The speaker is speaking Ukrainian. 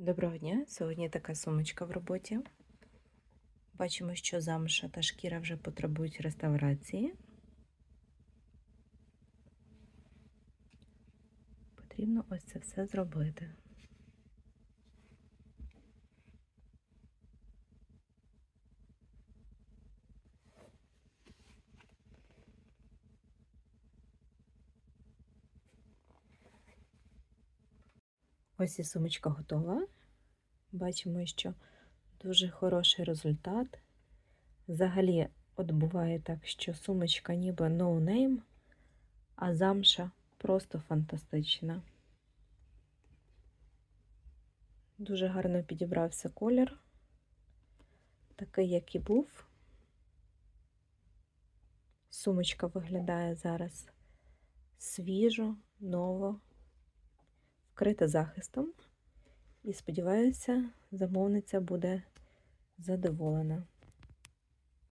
Доброго дня! Сьогодні така сумочка в роботі. Бачимо, що замша та шкіра вже потребують реставрації. Потрібно ось це все зробити. Ось і сумочка готова. Бачимо, що дуже хороший результат. Взагалі, от буває так, що сумочка ніби no name, а замша просто фантастична. Дуже гарно підібрався колір, такий, як і був. Сумочка виглядає зараз свіжо, ново, вкрита захистом. І сподіваюся, замовниця буде задоволена.